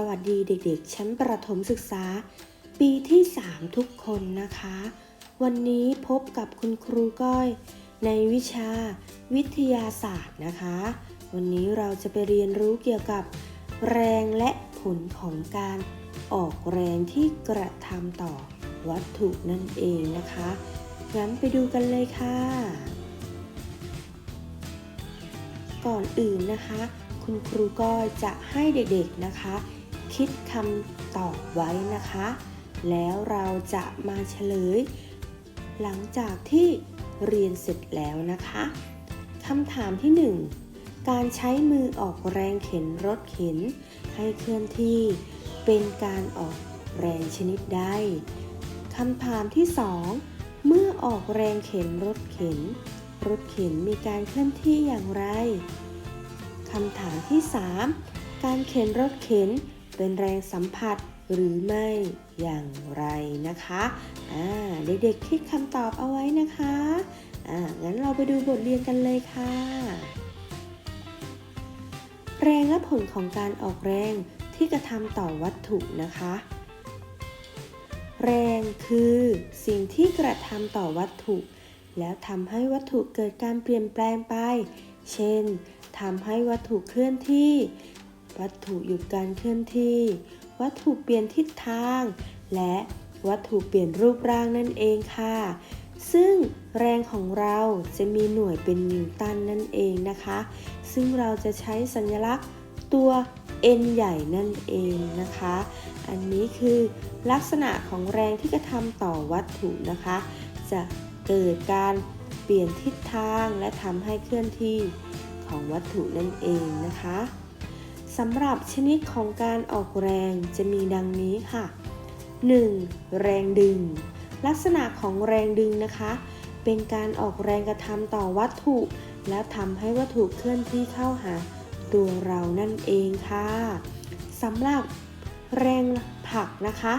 สวัสดีเด็กๆ ชั้นประถมศึกษา ปีที่ 3 ทุกคนนะคะ วันนี้พบกับคุณครูก้อย ในวิชาวิทยาศาสตร์นะคะ วันนี้เราจะไปเรียนรู้เกี่ยวกับ แรงและผลของการออกแรงที่กระทำต่อวัตถุนั่นเองนะคะงั้นไปดูกันเลยค่ะ ก่อนอื่นนะคะ คุณครูก็จะให้เด็กๆนะคะ คิดคำตอบไว้นะคะ แล้วเราจะมาเฉลย หลังจากที่เรียนเสร็จแล้วนะคะคำถามที่ 1 การใช้มือออกแรงเข็นรถเข็น ให้เคลื่อนที่เป็นการออกแรงชนิดใดคำถามที่ 2 เมื่อออกแรงเข็นรถเข็น รถเข็นมีการเคลื่อนที่อย่างไรคำถามที่ 3 การเข็นรถเข็น เป็นแรงสัมผัสหรือไม่อย่างไรนะคะอ่าเด็กๆคิดคำตอบเอาไว้นะคะอ่างั้นเราไปดูบทเรียนกันเลยค่ะ แรงและผลของการออกแรงที่กระทำต่อวัตถุนะคะ แรงคือสิ่งที่กระทำต่อวัตถุ แล้วทำให้วัตถุเกิดการเปลี่ยนแปลงไป เช่นทำให้วัตถุเคลื่อนที่ วัตถุหยุดการเคลื่อนที่ วัตถุเปลี่ยนทิศทาง และวัตถุเปลี่ยนรูปร่างนั่นเองค่ะ ซึ่งแรงของเราจะมีหน่วยเป็นนิวตันนั่นเองนะคะ ซึ่งเราจะใช้สัญลักษณ์ตัว N ใหญ่นั่นเองนะคะ อันนี้คือลักษณะของแรงที่กระทำต่อวัตถุนะคะ จะเกิดการเปลี่ยนทิศทางและทำให้เคลื่อนที่ของวัตถุนั่นเองนะคะ สำหรับชนิดของการออกแรงจะมีดังนี้ค่ะ 1. แรงดึง ลักษณะของแรงดึงนะคะ เป็นการออกแรงกระทำต่อวัตถุ แล้วทำให้วัตถุเคลื่อนที่เข้าหาตัวเรานั่นเองค่ะสำหรับแรงผลักนะคะ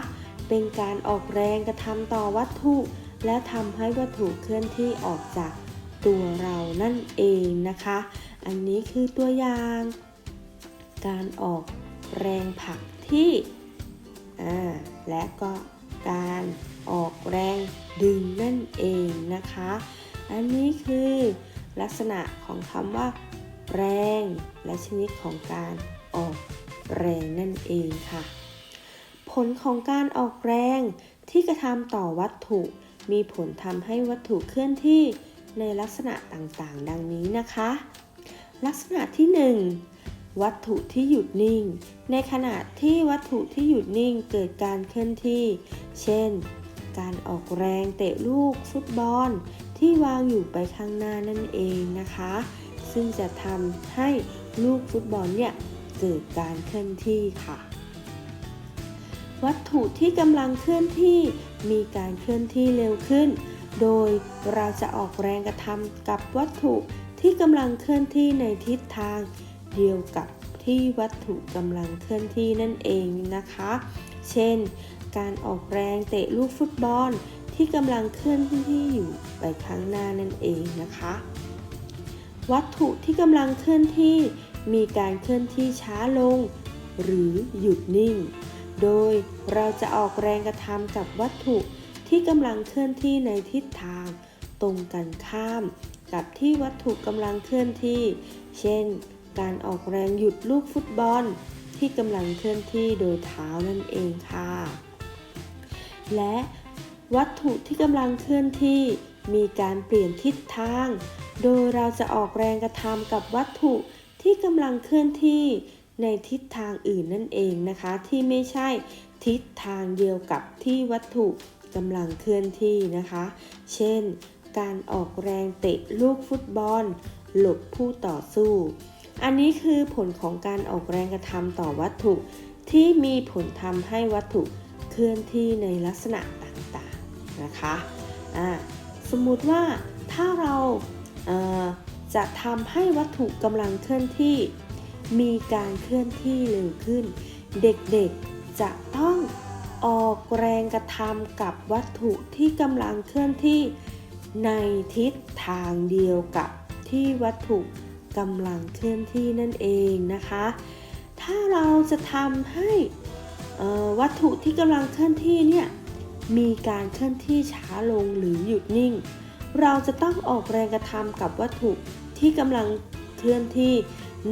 เป็นการออกแรงกระทำต่อวัตถุ และทำให้วัตถุเคลื่อนที่ออกจากตัวเรานั่นเองนะคะ อันนี้คือตัวอย่าง การออกแรงผลักที่และก็การออกแรงดึงนั่นเองนะคะ อันนี้คือลักษณะของคำว่า แรง และชนิดของการออกแรงนั่นเองค่ะ ผลของการออกแรงที่กระทำต่อวัตถุ มีผลทำให้วัตถุเคลื่อนที่ในลักษณะต่างๆ ดังนี้นะคะ ลักษณะที่ 1 วัตถุที่หยุดนิ่ง ในขณะที่วัตถุที่หยุดนิ่งเกิดการเคลื่อนที่ เช่น การออกแรงเตะลูกฟุตบอล ที่วางอยู่ไปข้างหน้านั่นเองนะคะ ซึ่งจะทำให้ลูกฟุตบอลเนี่ยเกิดการเคลื่อนที่ค่ะ วัตถุที่กำลังเคลื่อนที่มีการเคลื่อนที่เร็วขึ้น โดยเราจะออกแรงกระทำกับวัตถุที่กำลังเคลื่อนที่ในทิศทาง เดียวกับที่วัตถุกำลังเคลื่อนที่นั่นเองนะคะ เช่น การออกแรงเตะลูกฟุตบอลที่กำลังเคลื่อนที่อยู่ไปข้างหน้านั่นเองนะคะ วัตถุที่กำลังเคลื่อนที่มีการเคลื่อนที่ช้าลง หรือหยุดนิ่ง โดยเราจะออกแรงกระทำกับวัตถุที่กำลังเคลื่อนที่ในทิศทาง ตรงกันข้าม กับที่วัตถุกำลังเคลื่อนที่ เช่น การออกแรงหยุดลูกฟุตบอลที่กำลังเคลื่อนที่โดยเท้านั่นเองค่ะ และวัตถุที่กำลังเคลื่อนที่มีการเปลี่ยนทิศทาง โดยเราจะออกแรงกระทำกับวัตถุที่กำลังเคลื่อนที่ในทิศทางอื่นนั่นเองนะคะ ที่ไม่ใช่ทิศทางเดียวกับที่วัตถุกำลังเคลื่อนที่นะคะ เช่น การออกแรงเตะลูกฟุตบอล หลบผู้ต่อสู้ อันนี้คือผลของการออกแรงกระทำต่อวัตถุ ที่มีผลทำให้วัตถุเคลื่อนที่ในลักษณะต่างๆนะคะอ่าสมมุติว่าถ้าเราเอ่อจะทำให้วัตถุกำลังเคลื่อนที่ มีการเคลื่อนที่เร็วขึ้น เด็กๆจะต้องออกแรงกระทำกับวัตถุที่กำลังเคลื่อนที่ในทิศทางเดียวกับที่วัตถุ กำลังเคลื่อนที่นั่นเองนะคะ ถ้าเราจะทำให้วัตถุที่กำลังเคลื่อนที่เนี่ยมีการเคลื่อนที่ช้าลงหรือหยุดนิ่ง เราจะต้องออกแรงกระทำกับวัตถุที่กำลังเคลื่อนที่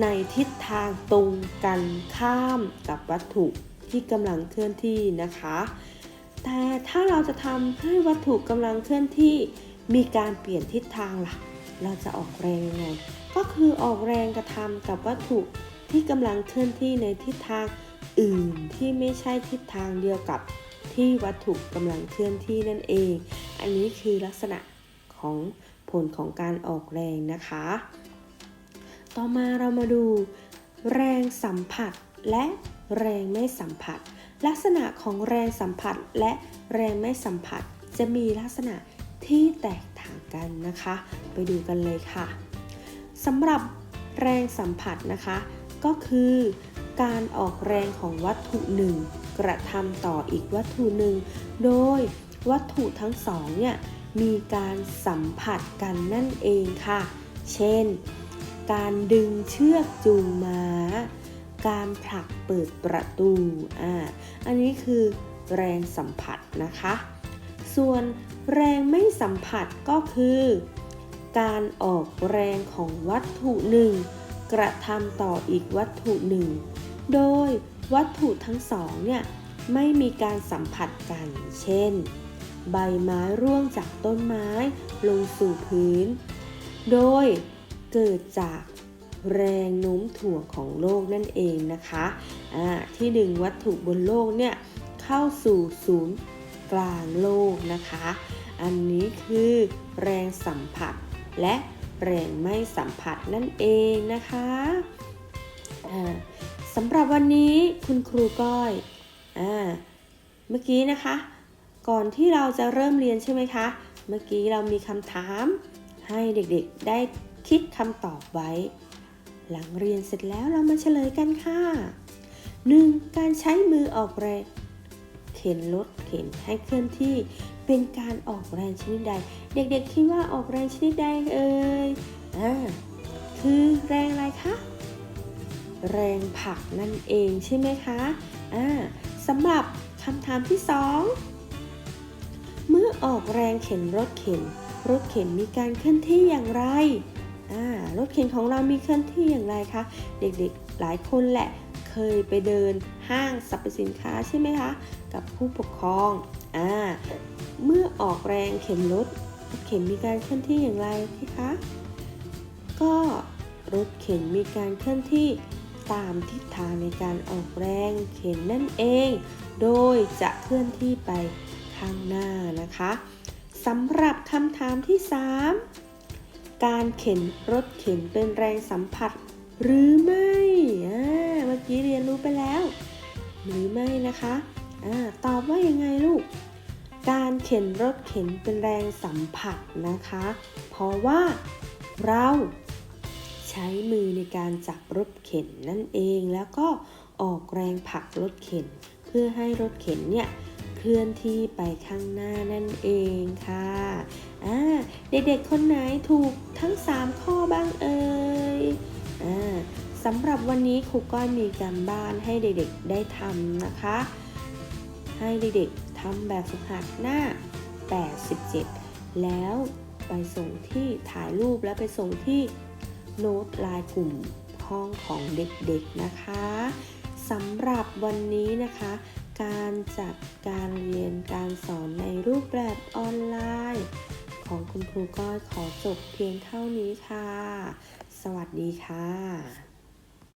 ในทิศทางตรงกันข้ามกับวัตถุที่กำลังเคลื่อนที่นะคะ แต่ถ้าเราจะทำให้วัตถุกำลังเคลื่อนที่มีการเปลี่ยนทิศทางล่ะ เราจะออกแรงยังไง ก็คือออกแรงกระทำกับวัตถุที่กำลังเคลื่อนที่ในทิศทางอื่นที่ไม่ใช่ทิศทางเดียวกับที่วัตถุกำลังเคลื่อนที่นั่นเอง อันนี้คือลักษณะของผลของการออกแรงนะคะ ต่อมาเรามาดู แรงสัมผัสและแรงไม่สัมผัส ลักษณะของแรงสัมผัสและแรงไม่สัมผัส จะมีลักษณะ ที่แตกต่างกันนะคะ ไปดูกันเลยค่ะสำหรับแรงสัมผัสนะคะ ก็คือการออกแรงของวัตถุหนึ่งกระทำต่ออีกวัตถุหนึ่ง โดยวัตถุทั้งสองเนี่ยมีการสัมผัสกันนั่นเองค่ะ เช่น การดึงเชือกจูงม้า การผลักเปิดประตู อ่า อันนี้คือแรงสัมผัสนะคะ ส่วน แรงไม่สัมผัสก็คือ การออกแรงของวัตถุหนึ่ง กระทำต่ออีกวัตถุหนึ่ง โดยวัตถุทั้งสองเนี่ยไม่มีการสัมผัสกัน เช่น ใบไม้ร่วงจากต้นไม้ลงสู่พื้น โดยเกิดจากแรงโน้มถ่วงของโลกนั่นเองนะคะะที่ดึงวัตถุบนโลกเนี่ยเข้าสู่ศูนย์ กลางโลกนะคะ อันนี้คือแรงสัมผัสและแรงไม่สัมผัสนั่นเองนะคะสำหรับวันนี้คุณครูก้อยอเมื่อกี้นะคะ ก่อนที่เราจะเริ่มเรียนใช่ไหมคะ เมื่อกี้เรามีคำถาม ให้เด็กๆได้คิดคำตอบไว้ หลังเรียนเสร็จแล้วเรามาเฉลยกันค่ะ 1. การใช้มือออกแรง ข็นรถเข็นให้เคลื่อนที่เป็นการออกแรงชนิดใด เด็กๆคิดว่าออกแรงชนิดใดเอ่ยอ่าคือแรงอะไรคะแรงผักนั่นเองใช่ไหมคะอ่าสำหรับคำถามที่ 2 เมื่อออกแรงเข็นรถเข็น รถเข็นมีการเคลื่อนที่อย่างไรอ่ารถเข็นของเรามีเคลื่อนที่อย่างไรคะ เด็กๆหลายคนแหละ เคยไปเดินห้างสรรพสินค้าใช่ไหมคะ กับผู้ปกครองอ่าเมื่อออกแรงเข็นรถเข็นมีการเคลื่อนที่อย่างไรพี่คะก็รถเข็นมีการเคลื่อนที่ตามทิศทางในการออกแรงเข็นนั่นเอง โดยจะเคลื่อนที่ไปข้างหน้านะคะสำหรับคำถามที่ 3 การเข็นรถเข็นเป็นแรงสัมผัสหรือไม่อ่า กี้เรียนรู้ไปแล้ว หรือไม่นะคะอ่าตอบว่ายังไงลูก การเข็นรถเข็นเป็นแรงสัมผัสนะคะ เพราะว่าเราใช้มือในการจับรถเข็นนั่นเองแล้วก็ออกแรงผลักรถเข็น เพื่อให้รถเข็นเนี่ยเคลื่อนที่ไปข้างหน้านั่นเองค่ะอ่าเด็กๆคนไหนถูกทั้ง 3 ข้อบ้างเอ่ยอ่า สำหรับวันนี้ครูก้อยมีการบ้านให้เด็กๆได้ทำนะคะ ให้เด็กๆทำแบบฝึกหัดหน้า 87 แล้วไปส่งที่ถ่ายรูปแล้วไปส่งที่โน้ตลน์กลุ่มห้องของเด็กๆนะคะสำหรับวันนี้นะคะ การจัดการเรียนการสอนในรูปแบบออนไลน์ ของคุณครูก้อยขอจบเพียงเท่านี้ค่ะ สวัสดีค่ะ